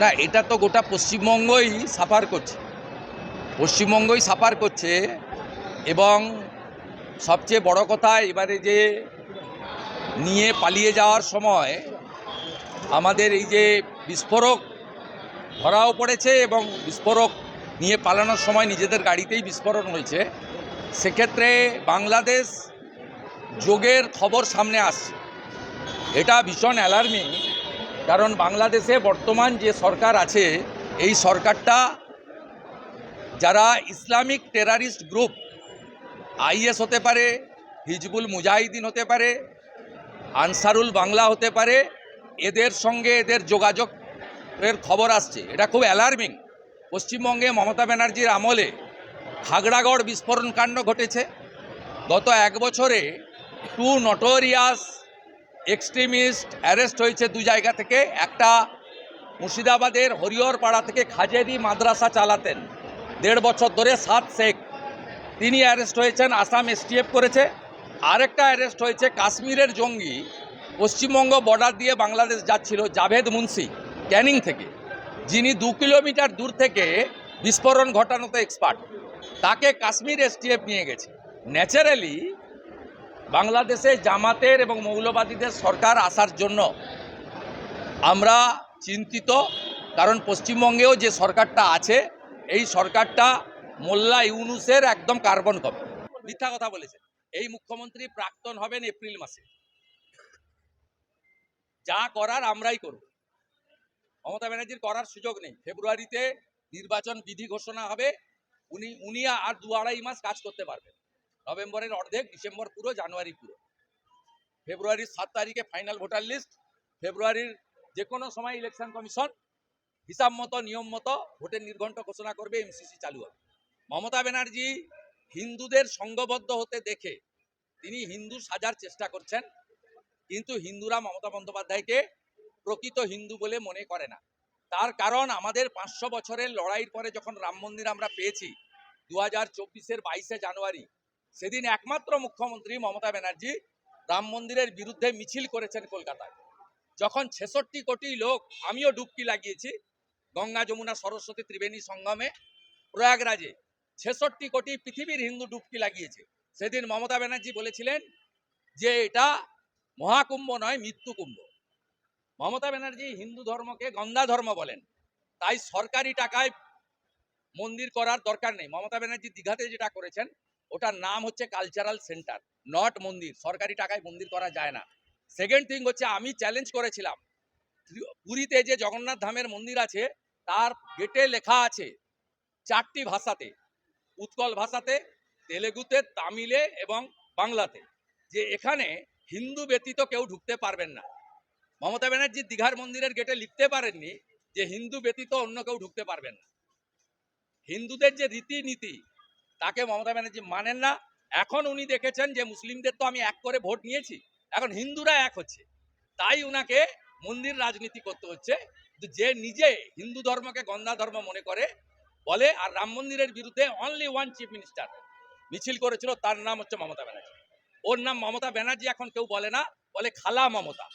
না, এটা তো গোটা পশ্চিমবঙ্গই সাফার করছে। পশ্চিমবঙ্গই সাফার করছে এবং সবচেয়ে বড় কথা, এবারে যে নিয়ে পালিয়ে যাওয়ার সময় আমাদের এই যে বিস্ফোরক ধরাও পড়েছে এবং বিস্ফোরক নিয়ে পালানোর সময় নিজেদের গাড়িতেই বিস্ফোরণ হয়েছে। সেক্ষেত্রে বাংলাদেশ যোগের খবর সামনে আসছে। এটা ভীষণ অ্যালার্মিং কারণ বাংলাদেশে বর্তমান যে সরকার আছে, এই সরকারটা যারা ইসলামিক টেরারিস্ট গ্রুপ আইএস হতে পারে, হিজবুল মুজাহিদিন হতে পারে, আনসারুল বাংলা হতে পারে, এদের সঙ্গে এদের যোগাযোগের খবর আসছে। এটা খুব অ্যালার্মিং পশ্চিমবঙ্গে মমতা ব্যানার্জির আমলে খাগড়াগড় বিস্ফোরণ কাণ্ড ঘটেছে। গত এক বছরে টু নটোরিয়াস এক্সট্রিমিস্ট অ্যারেস্ট হয়েছে দু জায়গা থেকে। একটা মুর্শিদাবাদের হরিহরপাড়া থেকে খাজেরি মাদ্রাসা চালাতেন। দেড় বছর ধরে সাত শেখ। তিনি অ্যারেস্ট হয়েছেন, আসাম এসটিএফ করেছে। আরেকটা অ্যারেস্ট হয়েছে কাশ্মীরের জঙ্গি। পশ্চিমবঙ্গ বর্ডার দিয়ে বাংলাদেশ যাচ্ছিল জাভেদ মুন্সি ক্যানিং থেকে। যিনি দু কিলোমিটার দূর থেকে বিস্ফোরণ ঘটানোতে এক্সপার্ট। তাকে কাশ্মীর এসটিএফ নিয়ে গেছে। ন্যাচারালি বাংলাদেশে জামাতের এবং মৌলবাদীদের সরকার আসার জন্য আমরা চিন্তিত, কারণ পশ্চিমবঙ্গেও যে সরকারটা আছে, এই সরকারটা মোল্লা ইউনুসের একদম কার্বন কপি। মিথ্যা কথা বলেছে। এই মুখ্যমন্ত্রী প্রাক্তন হবেন এপ্রিল মাসে। যা করার আমরাই করব। মমতা ব্যানার্জির করার সুযোগ নেই। ফেব্রুয়ারিতে নির্বাচন বিধি ঘোষণা হবে। উনি উনি আর দু আড়াই মাস কাজ করতে পারবেন। নভেম্বরের অর্ধেক, ডিসেম্বর পুরো, জানুয়ারি পুরো। ফেব্রুয়ারির সাত তারিখে ফাইনাল ভোটার লিস্ট ফেব্রুয়ারির যে কোনো সময় ইলেকশন কমিশন হিসাব মতো, নিয়ম মতো ভোটের নির্ঘণ্ট ঘোষণা করবে এমসিসি চালু হবে। মমতা ব্যানার্জি হিন্দুদের সংঘবদ্ধ হতে দেখে তিনি হিন্দু সাজার চেষ্টা করছেন, কিন্তু হিন্দুরা মমতা বন্দ্যোপাধ্যায়কে প্রকৃত হিন্দু বলে মনে করে না। তার কারণ আমাদের পাঁচশো বছরের লড়াইয়ের পরে যখন রাম মন্দির আমরা পেয়েছি দু হাজার চব্বিশের বাইশে জানুয়ারি সেদিন একমাত্র মুখ্যমন্ত্রী মমতা ব্যানার্জি রাম মন্দিরের বিরুদ্ধে মিছিল করেছেন কলকাতায়। যখন ছেষট্টি কোটি লোক, আমিও ডুবকি লাগিয়েছি, গঙ্গা যমুনা সরস্বতী ত্রিবেণী সঙ্গমে, প্রয়াগরাজে ছেষট্টি কোটি পৃথিবীর হিন্দু ডুবকি লাগিয়েছে। সেদিন মমতা ব্যানার্জি বলেছিলেন যে এটা মহাকুম্ভ নয়, মৃত্যু কুম্ভ। মমতা ব্যানার্জি হিন্দু ধর্মকে গঙ্গা ধর্ম বলেন। তাই সরকারি টাকায় মন্দির করার দরকার নেই। মমতা ব্যানার্জি দীঘাতে যেটা করেছেন ওটার নাম হচ্ছে কালচারাল সেন্টার নট মন্দির। সরকারি টাকায় মন্দির করা যায় না। সেকেন্ড থিং হচ্ছে, আমি চ্যালেঞ্জ করেছিলাম। পুরীতে যে জগন্নাথ ধামের মন্দির আছে, তার গেটে লেখা আছে চারটি ভাষাতে। উৎকল ভাষাতে, তেলেগুতে, তামিলে এবং বাংলাতে। যে এখানে হিন্দু ব্যতীত কেউ ঢুকতে পারবেন না। মমতা ব্যানার্জি দীঘার মন্দিরের গেটে লিখতে পারেননি যে হিন্দু ব্যতীত অন্য কেউ ঢুকতে পারবেন না। হিন্দুদের যে রীতিনীতি তাকে মমতা ব্যানার্জি মানেন না। এখন উনি দেখেছেন যে মুসলিমদের তো আমি এক করে ভোট নিয়েছি। এখন হিন্দুরা এক হচ্ছে। তাই উনাকে মন্দির রাজনীতি করতে হচ্ছে। যে নিজে হিন্দু ধর্মকে গন্ধা ধর্ম মনে করে, বলে, আর রাম মন্দিরের বিরুদ্ধে অনলি ওয়ান চিফ মিনিস্টার মিছিল করেছিল, তার নাম হচ্ছে মমতা ব্যানার্জি। ওর নাম মমতা ব্যানার্জি এখন কেউ বলে না, বলে খালা মমতা।